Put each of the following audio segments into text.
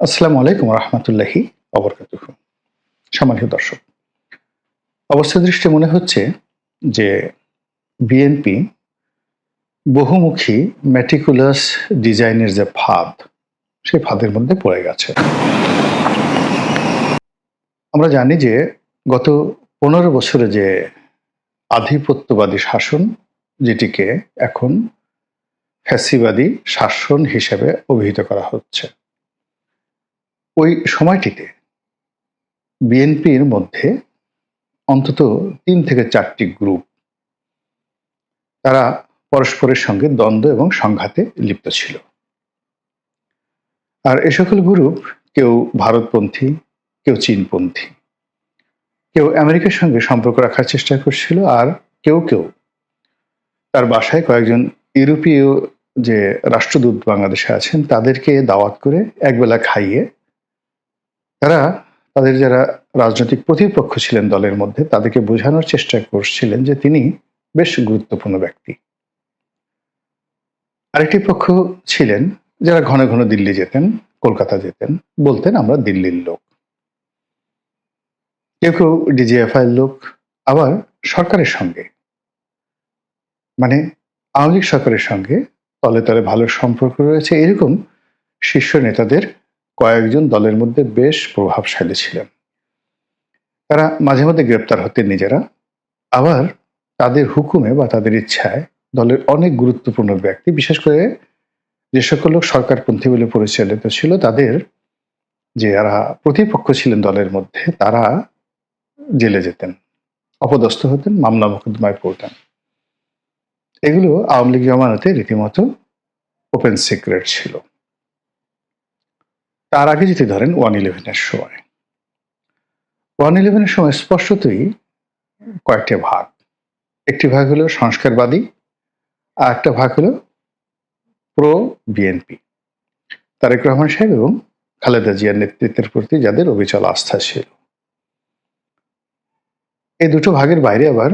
আসসালামু আলাইকুম রহমতুল্লাহি অবরকাত সম্মানিত দর্শক, অবস্থা দৃষ্টি মনে হচ্ছে যে বিএনপি বহুমুখী ম্যাটিকুলাস ডিজাইনের যে ফাঁদ সেই ফাঁদের মধ্যে পড়ে গেছে। আমরা জানি যে গত পনেরো বছরে যে আধিপত্যবাদী শাসন, যেটিকে এখন ফ্যাসিবাদী শাসন হিসেবে অভিহিত করা হচ্ছে ওই সময়টিতে বিএনপির মধ্যে অন্তত তিন থেকে চারটি গ্রুপ, তারা পরস্পরের সঙ্গে দ্বন্দ্ব এবং সংঘাতে লিপ্ত ছিল। আর এ সকল গ্রুপ কেউ ভারতপন্থী, কেউ চীনপন্থী, কেউ আমেরিকার সঙ্গে সম্পর্ক রাখার চেষ্টা করছিল আর কেউ কেউ তার বাসায় কয়েকজন ইউরোপীয় যে রাষ্ট্রদূত বাংলাদেশে আছেন তাদেরকে দাওয়াত করে একবেলা খাইয়ে তারা তাদের যারা রাজনৈতিক প্রতিপক্ষ ছিলেন দলের মধ্যে, তাদেরকে বোঝানোর চেষ্টা করছিলেন যে তিনি বেশ গুরুত্বপূর্ণ ব্যক্তি। আরেকটি পক্ষ ছিলেন যারা ঘন ঘন দিল্লি যেতেন, কলকাতা যেতেন, বলতেন আমরা দিল্লির লোক। কেউ কেউ ডিজিএফআই লোক, আবার সরকারের সঙ্গে। মানে আওয়ামী লীগ সরকারের সঙ্গে তলে তলে ভালো সম্পর্ক রয়েছে, এরকম শীর্ষ নেতাদের কয়েকজন দলের মধ্যে বেশ প্রভাবশালী ছিলেন। তারা মাঝে মাঝে গ্রেপ্তার হতেন নিজেরা। আবার তাদের হুকুমে বা তাদের ইচ্ছায় দলের অনেক গুরুত্বপূর্ণ ব্যক্তি, বিশেষ করে যে সকল লোক সরকারপন্থী বলে পরিচালিত ছিল, তাদের যে যারা প্রতিপক্ষ ছিলেন দলের মধ্যে, তারা জেলে যেতেন, অপদস্থ হতেন, মামলা মোকদ্দমায় পড়তেন। এগুলো আওয়ামী লীগ জমানাতে রীতিমতো ওপেন সিক্রেট ছিল। তার আগে যদি ধরেন ওয়ান ইলেভেনের সময়। ওয়ান ইলেভেনের সময় স্পষ্টতই কয়েকটি ভাগ। একটি ভাগ হলো সংস্কারবাদী আর একটা ভাগ হলো প্রো বিএনপি তারেক রহমান সাহেব এবং খালেদা জিয়ার নেতৃত্বের প্রতি যাদের অবিচল আস্থা ছিল। এই দুটো ভাগের বাইরে আবার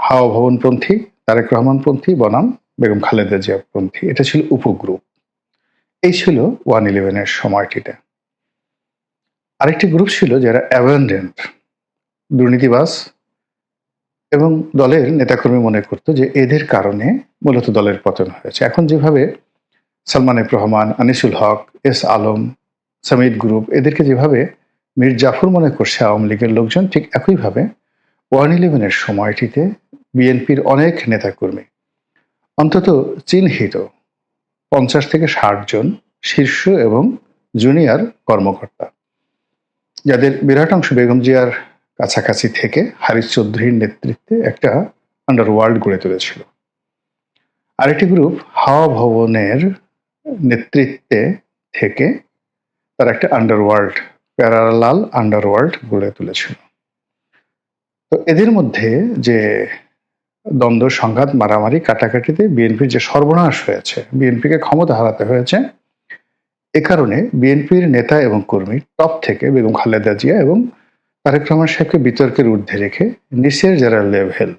হাওয়া ভবনপন্থী, তারেক রহমানপন্থী, বনাম বেগম খালেদা জিয়াপন্থী, এটা ছিল উপগ্রুপ। এই ছিল ওয়ান ইলেভেনের সময়টিতে। আরেকটি গ্রুপ ছিল যারা অ্যাবান্ডেন্ট দুর্নীতিবাস এবং দলের নেতাকর্মী মনে করত যে এদের কারণে মূলত দলের পতন হয়েছে। এখন যেভাবে সালমান এফ রহমান, আনিসুল হক, এস আলম, সামিদ গ্রুপ এদেরকে যেভাবে মীর জাফর মনে করছে আওয়ামী লীগের লোকজন, ঠিক একইভাবে ওয়ান ইলেভেনের সময়টিতে বিএনপির অনেক নেতাকর্মী, অন্তত চিহ্নিত পঞ্চাশ থেকে ষাট জন শীর্ষ এবং জুনিয়র কর্মকর্তা। যাদের বিরাট অংশ বেগম জিয়ার কাছাকাছি থেকে হারিস চৌধুরীর নেতৃত্বে একটা আন্ডারওয়ার্ল্ড গড়ে তুলেছিল। আরেকটি গ্রুপ হাওয়া ভবনের নেতৃত্বে থেকে তার একটা আন্ডারওয়ার্ল্ড প্যারালাল আন্ডারওয়ার্ল্ড গড়ে তুলেছিল। তো এদের মধ্যে যে দ্বন্দ্ব, সংঘাত, মারামারি, কাটাকাটিতে বিএনপির যে সর্বনাশ হয়েছে, বিএনপিকে ক্ষমতা হারাতে হয়েছে। এ কারণে বিএনপির নেতা এবং কর্মী টপ থেকে বেগম খালেদা জিয়া এবং তারেক রহমান সাহেবকে বিতর্কের ঊর্ধ্বে রেখে নিচের যারা লেভেল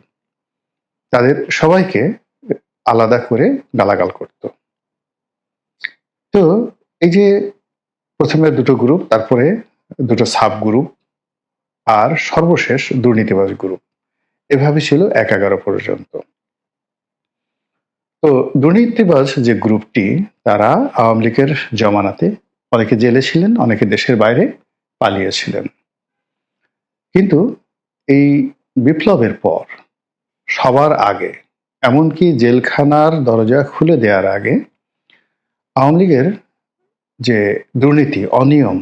তাদের সবাইকে আলাদা করে গালাগাল করত। তো এই যে প্রথমে দুটো গ্রুপ তারপরে দুটো সাব গ্রুপ আর সর্বশেষ দুর্নীতিবাজ গ্রুপ এভাবে ছিল এক এগারো পর্যন্ত। তো দুর্নীতিবাজ যে গ্রুপটি, তারা আওয়ামী লীগের জমানাতে অনেকে জেলে ছিলেন, অনেকে দেশের বাইরে পালিয়েছিলেন। কিন্তু এই বিপ্লবের পর, সবার আগে, এমনকি জেলখানার দরজা খুলে দেওয়ার আগে, আওয়ামী লীগের যে দুর্নীতি, অনিয়ম,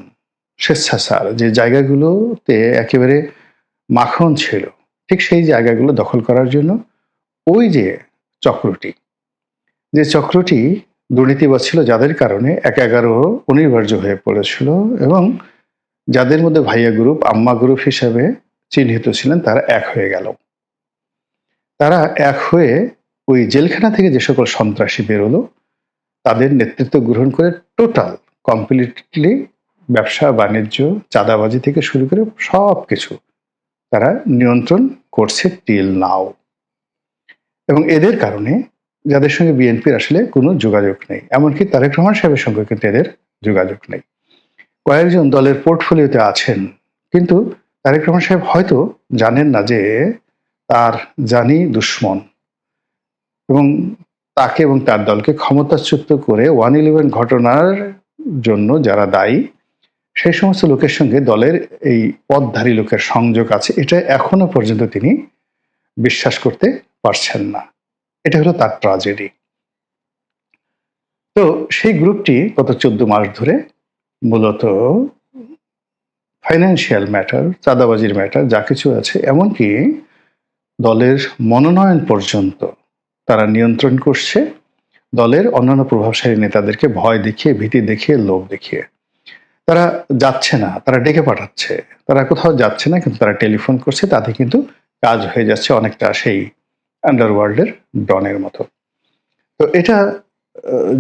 স্বেচ্ছাচার, যে জায়গাগুলোতে একেবারে মাখন ছিল ঠিক সেই জায়গাগুলো দখল করার জন্য ওই যে চক্রটি যে চক্রটি দুর্নীতিবাদ ছিল যাদের কারণে এক এগারো অনিবার্য হয়ে পড়েছিল এবং যাদের মধ্যে ভাইয়া গ্রুপ আম্মা গ্রুপ হিসাবে চিহ্নিত ছিলেন, তারা এক হয়ে গেল। তারা এক হয়ে ওই জেলখানা থেকে যে সকল সন্ত্রাসী বেরোলো, তাদের নেতৃত্ব গ্রহণ করে টোটাল কমপ্লিটলি ব্যবসা, বাণিজ্য, চাঁদাবাজি থেকে শুরু করে সব কিছু তারা নিয়ন্ত্রণ করছে টিল নাও এবং এদের কারণে যাদের সঙ্গে বিএনপির আসলে কোনো যোগাযোগ নেই। এমনকি তারেক রহমান সাহেবের সঙ্গে কিন্তু এদের যোগাযোগ নেই। কয়েকজন দলের পোর্টফোলিওতে আছেন, কিন্তু তারেক রহমান সাহেব হয়তো জানেন না যে তার জানি দুশ্মন। এবং তাকে এবং তার দলকে ক্ষমতাচ্যুত করে ওয়ান ইলেভেন ঘটনার জন্য যারা দায়ী সেই সমস্ত লোকের সঙ্গে দলের এই পদধারী লোকের সংযোগ আছে, এটা এখনও পর্যন্ত তিনি বিশ্বাস করতে পারছেন না। এটা হলো তার ট্রাজেডি তো সেই গ্রুপটি গত চোদ্দ মাস ধরে মূলত ফাইন্যান্সিয়াল ম্যাটার চাঁদাবাজির ম্যাটার যা কিছু আছে, এমনকি দলের মনোনয়ন পর্যন্ত তারা নিয়ন্ত্রণ করছে। দলের অন্যান্য প্রভাবশালী নেতাদেরকে ভয় দেখিয়ে, ভীতি দেখিয়ে, লোভ দেখিয়ে। তারা যাচ্ছে না, তারা ডেকে পাঠাচ্ছে। তারা কোথাও যাচ্ছে না, কিন্তু তারা টেলিফোন করছে, তাতে কিন্তু কাজ হয়ে যাচ্ছে অনেকটা সেই আন্ডারওয়ার্ল্ডের ডনের মতো। তো এটা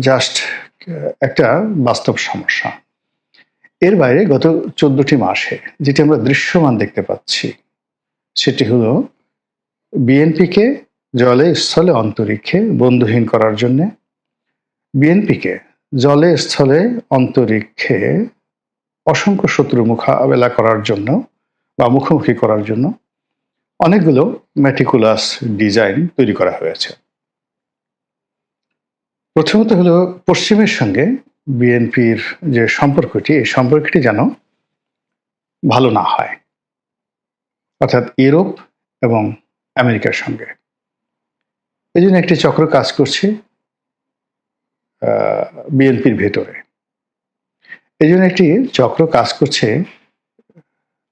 জাস্ট একটা বাস্তব সমস্যা। এর বাইরে গত চোদ্দটি মাসে যেটি আমরা দৃশ্যমান দেখতে পাচ্ছি, সেটি হলো বিএনপিকে জলে স্থলে অন্তরিক্ষে বন্ধুহীন করার জন্যে, বিএনপিকে জলে স্থলে অন্তরিক্ষে অসংখ্য শত্রু মোকাবেলা করার জন্য বা মুখোমুখি করার জন্য অনেকগুলো ম্যাটিকুলাস ডিজাইন তৈরি করা হয়েছে। প্রথমত হলো পশ্চিমের সঙ্গে বিএনপির যে সম্পর্কটি, এই সম্পর্কটি যেন ভালো না হয়। অর্থাৎ ইউরোপ এবং আমেরিকার সঙ্গে। এই জন্য একটি চক্র কাজ করছে বিএনপির ভেতরে। এই জন্য একটি চক্র কাজ করছে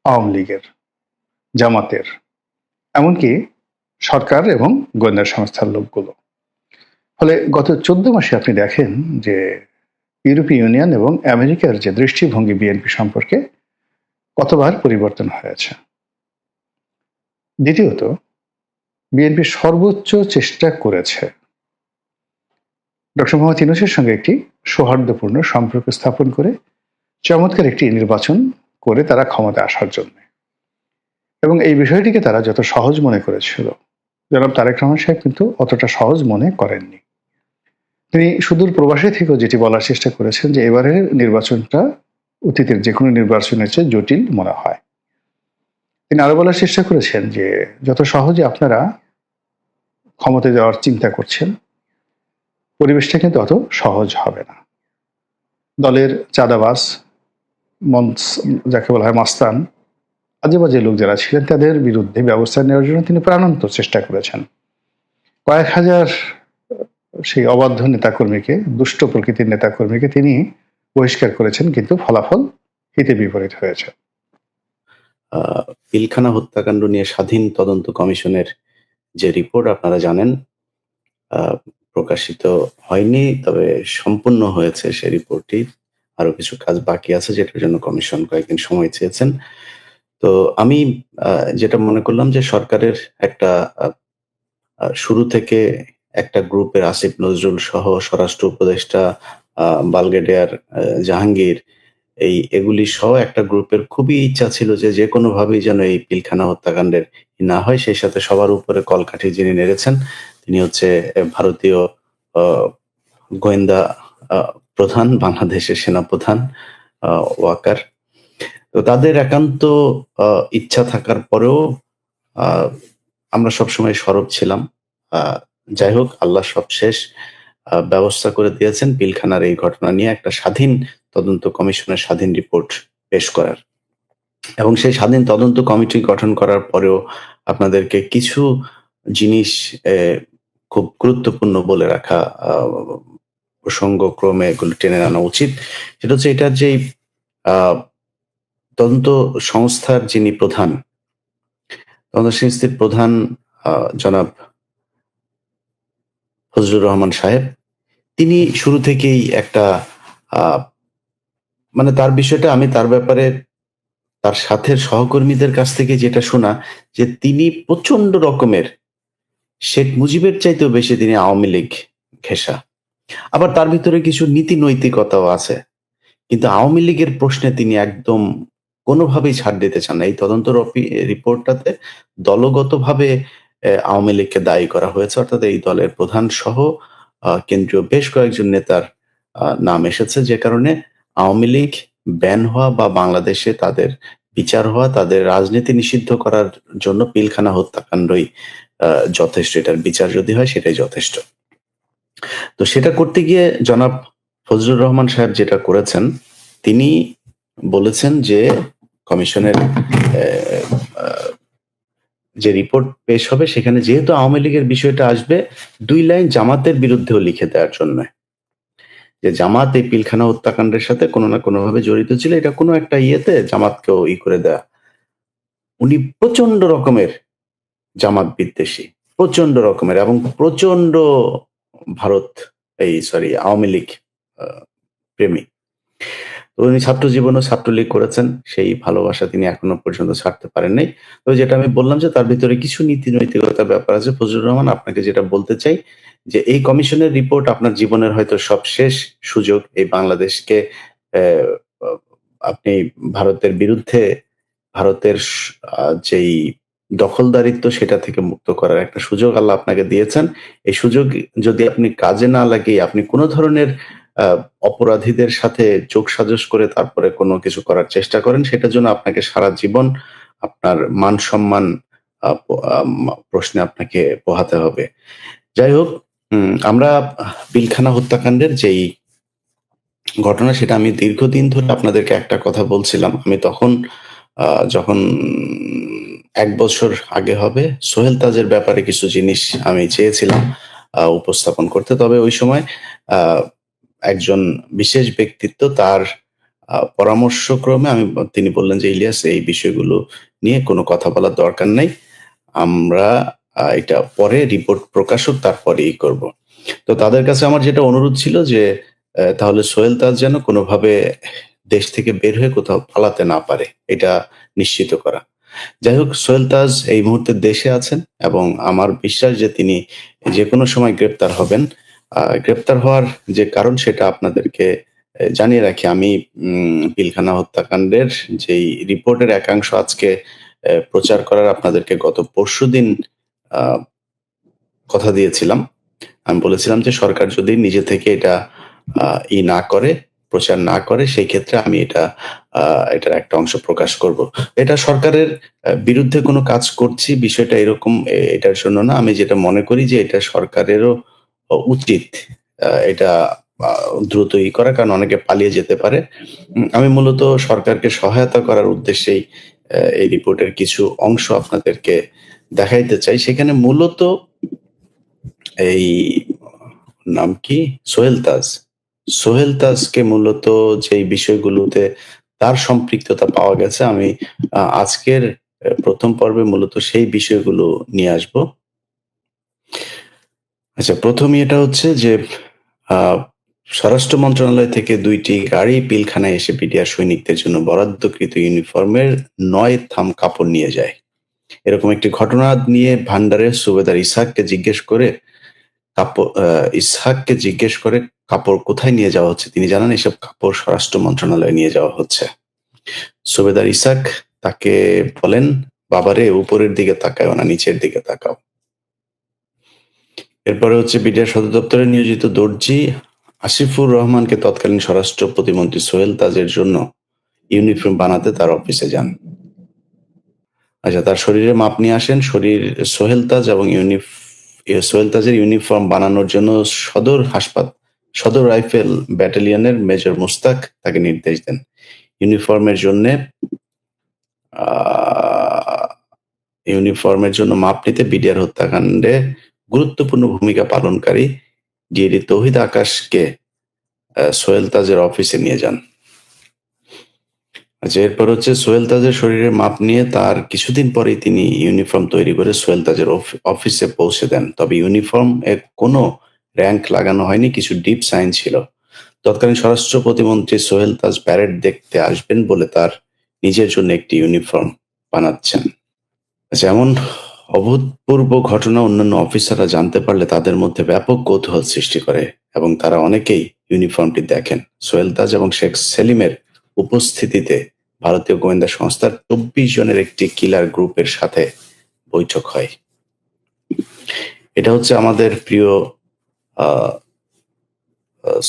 আওয়ামী লীগের, জামাতের, এমনকি সরকার এবং গোয়েন্দা সংস্থার লোকগুলো। ফলে গত চোদ্দ মাসে আপনি দেখেন যে ইউরোপীয় ইউনিয়ন এবং আমেরিকার যে দৃষ্টিভঙ্গি বিএনপি সম্পর্কে কতবার পরিবর্তন হয়েছে। দ্বিতীয়ত, বিএনপি সর্বোচ্চ চেষ্টা করেছে ডক্টর মোহাম্মদ ইউনুসের সঙ্গে একটি সৌহার্দ্যপূর্ণ সম্পর্ক স্থাপন করে চমৎকার একটি নির্বাচন করে তারা ক্ষমতা আসার জন্য। এবং এই বিষয়টিকে তারা যত সহজ মনে করেছিল। জনাব তারেক রহমান সাহেব কিন্তু অতটা সহজ মনে করেননি। তিনি সুদূর প্রবাসী থেকেও যেটি বলার চেষ্টা করেছেন যে, এবারের নির্বাচনটা অতীতের যে কোনো নির্বাচনের চেয়ে জটিল মনে হয়। তিনি আরও বলার চেষ্টা করেছেন যে, যত সহজে আপনারা ক্ষমতা যাওয়ার চিন্তা করছেন, পরিবেশটা কিন্তু অত সহজ হবে না। দলের চাঁদাবাস মঞ্চ যাকে বলা হয় মাস্তান আজে বাজে লোক যারা ছিলেন তাদের বিরুদ্ধে ব্যবস্থা নেওয়ার জন্য তিনি প্রাণান্ত চেষ্টা করেছেন। কয়েক হাজার সেই অবাধ্য নেতাকর্মীকে, দুষ্ট প্রকৃতির নেতাকর্মীকে তিনি বহিষ্কার করেছেন, কিন্তু ফলাফল হিতে বিপরীত হয়েছে। পিলখানা হত্যাকাণ্ড নিয়ে স্বাধীন তদন্ত কমিশনের যে রিপোর্ট, আপনারা জানেন প্রকাশিত হয়নি, তবে সম্পূর্ণ হয়েছে সে রিপোর্টটি। আরও কিছু কাজ বাকি আছে যেটার জন্য কমিশন কয়েকদিন সময় চেয়েছেন। তো আমি যেটা মনে করলাম যে সরকারের একটা শুরু থেকে একটা গ্রুপের আসিফ নজরুল সহ স্বরাষ্ট্র উপদেষ্টা বালগেডিয়ার জাহাঙ্গীর, এই এগুলি সহ একটা গ্রুপের খুবই ইচ্ছা ছিল যে যে কোনো ভাবেই যেন এই পিলখানা হত্যাকাণ্ডের না হয়। সেই সাথে সবার উপরে কলকাঠি যিনি নেড়েছেন, তিনি হচ্ছে ভারতীয় গোয়েন্দা প্রধান, বাংলাদেশের সেনাপ্রধান ওয়াকার। তো তাদের একান্ত ইচ্ছা থাকার পরেও আমরা সবসময় সরব ছিলাম। যাই হোক, আল্লাহ সবশেষ ব্যবস্থা করে দিয়েছেন পিলখানার এই ঘটনা নিয়ে একটা স্বাধীন তদন্ত কমিশনের স্বাধীন রিপোর্ট পেশ করার। এবং সেই স্বাধীন তদন্ত কমিটি গঠন করার পরেও আপনাদেরকে কিছু জিনিস খুব গুরুত্বপূর্ণ বলে রাখা প্রসঙ্গক্রমে এগুলো টেনে আনা উচিত। সেটা হচ্ছে এটার যে তদন্ত সংস্থার যিনি প্রধান, তদন্ত সংস্থার প্রধান জনাব ফজলুর রহমান সাহেব, তিনি শুরু থেকেই একটা মানে তার বিষয়টা আমি তার ব্যাপারে তার সাথে সহকর্মীদের কাছ থেকে যেটা শোনা, যে তিনি প্রচণ্ড রকমের, শেখ মুজিবের চাইতেও বেশি তিনি আওয়ামী লীগ ঘেঁষা। আবার তার ভিতরে কিছু নীতি নৈতিকতাও আছে। কিন্তু আওয়ামী লীগের প্রশ্নে তিনি একদম কোনোভাবেই ছাড় দিতে চান না। এই তদন্ত রিপোর্টটাতে দলগতভাবে আওয়ামী লীগকে দায়ী করা হয়েছে। অর্থাৎ এই দলের প্রধান সহ কেন্দ্রীয় বেশ কয়েকজন নেতার নাম এসেছে। যে কারণে আওয়ামী লীগ ব্যান হওয়া বা বাংলাদেশে তাদের বিচার হওয়া, তাদের রাজনীতি নিষিদ্ধ করার জন্য পিলখানা হত্যাকাণ্ডই যথেষ্ট। এটার বিচার যদি হয়, সেটাই যথেষ্ট। তো সেটা করতে গিয়ে জনাব ফজলুর রহমান সাহেব যেটা করেছেন, তিনি বলেছেন যে কমিশনের যে রিপোর্ট পেশ হবে সেখানে যেহেতু আওয়ামী লীগের বিষয়টা আসবে, দুই লাইন জামাতের বিরুদ্ধেও লিখে দেওয়ার জন্য। যে জামাত এই পিলখানা হত্যাকাণ্ডের সাথে কোনো না কোনো ভাবে জড়িত ছিল, এটা কোনো একটা ইয়েতে জামাতকেও ই করে দেয়া। উনি প্রচণ্ড রকমের জামাত বিদ্বেষী প্রচণ্ড রকমের এবং প্রচণ্ড ভারত এই সরি আওয়ামী লীগ প্রেমী। তো উনি ছাত্র জীবনও ছাত্রলীগ করেছেন, সেই ভালোবাসা তিনি এখনও পর্যন্ত ছাড়তে পারেন নাই। তো যেটা আমি বললাম যে তার ভিতরে কিছু নীতি নৈতিকতার ব্যাপার আছে। ফজলুর রহমান, আপনাকে যেটা বলতে চাই যে এই কমিশনের রিপোর্ট আপনার জীবনের হয়তো সব শেষ সুযোগ এই বাংলাদেশকে আপনি ভারতের বিরুদ্ধে, ভারতের যেই দখলদারিত্ব সেটা থেকে মুক্ত করার একটা সুযোগ আল্লাহ আপনাকে দিয়েছেন। এই সুযোগ যদি আপনি কাজে না লাগিয়ে আপনি কোনো ধরনের অপরাধীদের সাথে যোগ সাজস করে তারপরে কোনো কিছু করার চেষ্টা করেন, সেটার জন্য আপনাকে সারা জীবন আপনার মান সম্মান প্রশ্নে আপনাকে পোহাতে হবে। যাই হোক আমরা বিলখানা হত্যাকাণ্ডের যেই ঘটনা, সেটা আমি দীর্ঘদিন ধরে আপনাদেরকে একটা কথা বলছিলাম। আমি তখন যখন এক বছর আগে হবে। সোহেল তাজের ব্যাপারে কিছু জিনিস আমি চেয়েছিলাম উপস্থাপন করতে। তবে ওই সময় একজন বিশেষ ব্যক্তিত্ব তার পরামর্শক্রমে আমি, তিনি বললেন যে, ইলিয়াস, এই বিষয়গুলো নিয়ে কোনো কথা বলার দরকার নেই। আমরা এটা পরে রিপোর্ট প্রকাশ হোক তারপরেই করব। তো তাদের কাছে আমার যেটা অনুরোধ ছিল যে তাহলে সোহেল তাজ যেন কোনোভাবে দেশ থেকে বের হয়ে কোথাও পালাতে না পারে, এটা নিশ্চিত করা। যাই হোক সোহেল তাজ এই মুহূর্তে দেশে আছেন এবং আমার বিশ্বাস যে তিনি যে কোনো সময় গ্রেপ্তার হবেন। গ্রেপ্তার হওয়ার যে কারণ সেটা আপনাদেরকে জানিয়ে রাখি। আমি পিলখানা হত্যাকাণ্ডের যেই রিপোর্টের একাংশ আজকে প্রচার করার আপনাদেরকে গত পরশুদিন আহ, কথা দিয়েছিলাম। আমি বলেছিলাম যে সরকার যদি নিজে থেকে এটা ই না করে প্রচার না করে, সেই ক্ষেত্রে আমি এটা এটার একটা অংশ প্রকাশ করব। এটা সরকারের বিরুদ্ধে কোনো কাজ করছি, বিষয়টা এরকম এটার জন্য না, আমি যেটা মনে করি যে এটা সরকারেরও উচিত এটা দ্রুত ই করা, কারণ অনেকে পালিয়ে যেতে পারে। আমি মূলত সরকারকে সহায়তা করার উদ্দেশ্যেই এই রিপোর্টের কিছু অংশ আপনাদেরকে দেখাইতে চাই। সেখানে মূলত এই, নাম কি? সোহেল তাজ। সোহেল তাজকে মূলত যেই বিষয়গুলোতে তার সম্পৃক্ততা পাওয়া গেছে, আমি আজকের প্রথম পর্বে মূলত সেই বিষয়গুলো নিয়ে আসব। আচ্ছা প্রথমে এটা হচ্ছে যে স্বরাষ্ট্র মন্ত্রণালয় থেকে দুইটি গাড়ি পিলখানায় এসে বিডিআর সৈনিকদের জন্য বরাদ্দকৃত ইউনিফর্মের নয় থাম কাপড় নিয়ে যায়। এরকম একটি ঘটনা নিয়ে ভান্ডারের সুবেদার ইসাককে জিজ্ঞেস করে, কাপড় ইসহাককে জিজ্ঞেস করে কাপড় কোথায় নিয়ে যাওয়া হচ্ছে? তিনি জানান এসব কাপড় স্বরাষ্ট্র মন্ত্রণালয়ে নিয়ে যাওয়া হচ্ছে। সুবেদার ইসাক তাকে বলেন, বাবারে, উপরের দিকে তাকাও না, নিচের দিকে তাকাও। এরপরে হচ্ছে বিডিআর সদর দপ্তরে নিয়োজিত দর্জি আসিফুর রহমানকে তৎকালীন স্বরাষ্ট্র প্রতিমন্ত্রী সোহেল তাজের জন্য ইউনিফর্ম বানাতে তার অফিসে যান। আচ্ছা তার শরীরে মাপ নিয়ে আসেন। শরীর, সোহেল তাজ এবং ইউনিফ সোহেল তাজের ইউনিফর্ম বানানোর জন্য সদর হাসপাতাল সদর রাইফেল ব্যাটালিয়নের মেজর মুস্তাক তাকে নির্দেশ দেন। ইউনিফর্মের জন্য ইউনিফর্মের জন্য মাপ নিতে বিডিআর হত্যাকাণ্ডে গুরুত্বপূর্ণ ভূমিকা পালনকারী ডিএডি তহিদ আকাশকে সোহেল তাজের অফিসে নিয়ে যান। আচ্ছা এরপর হচ্ছে সোহেল তাজের শরীরের মাপ নিয়ে তার কিছুদিন পরেই তিনি ইউনিফর্ম তৈরি করে সোহেল তাজের অফিসে পৌঁছে দেন। তবে ইউনিফর্ম এর কোনো র্যাঙ্ক লাগানো হয়নি, কিছু ডিপ সাইন ছিল। তৎকালীন স্বরাষ্ট্র প্রতিমন্ত্রী সোহেল তাজ প্যারেড দেখতে আসবেন বলে তার নিজের জন্য একটি ইউনিফর্ম বানাচ্ছেন। যেমন অভূতপূর্ব ঘটনা অন্যান্য অফিসাররা জানতে পারলে তাদের মধ্যে ব্যাপক কৌতূহল সৃষ্টি করে এবং তারা অনেকেই ইউনিফর্মটি দেখেন। সোহেল তাজ এবং শেখ সেলিমের উপস্থিতিতে ভারতীয় গোয়েন্দা সংস্থার চব্বিশ জনের একটি কিলার গ্রুপের সাথে বৈঠক হয়। এটা হচ্ছে আমাদের প্রিয়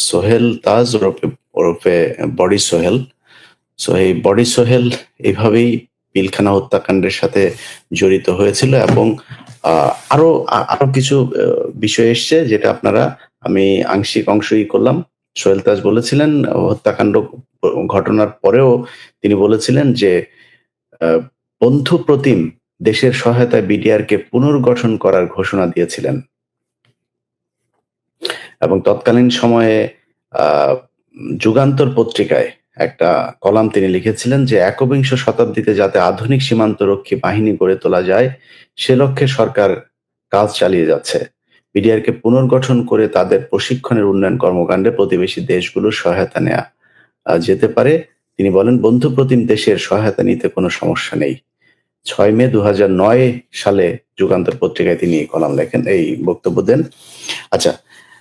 সোহেল তাজ ওরফে ওরফে বডি সোহেল। সো এই বডি সোহেল এইভাবেই পিলখানা হত্যাকাণ্ডের সাথে জড়িত হয়েছিল এবং আরও আরও কিছু বিষয় এসছে যেটা আপনারা, আমি আংশিক অংশই করলাম। সোহেল তাজ বলেছিলেন, হত্যাকাণ্ড ঘটনার পরেও তিনি বলেছিলেন যে বন্ধু প্রতিম দেশের সহায়তায় বিডিআরকে পুনর্গঠন করার ঘোষণা দিয়েছিলেন। এবং তৎকালীন সময়ে যুগান্তর পত্রিকায় একটা কলাম তিনি লিখেছিলেন যে, একবিংশ শতাব্দীতে যাতে আধুনিক সীমান্তরক্ষী বাহিনী গড়ে তোলা যায়, সে লক্ষ্যে সরকার কাজ চালিয়ে যাচ্ছে। বিডিআরকে পুনর্গঠন করে তাদের প্রশিক্ষণের উন্নয়ন কর্মকাণ্ডে প্রতিবেশী দেশগুলোর সহায়তা নেয়া যেতে পারে। তিনি বলেন বন্ধু প্রতিম দেশের সহায়তা নিতে কোনো সমস্যা নেই। ছয় মে দু হাজার নয় সালে যুগান্তর পত্রিকায় তিনি কলাম লেখেন, এই বক্তব্য দেন। আচ্ছা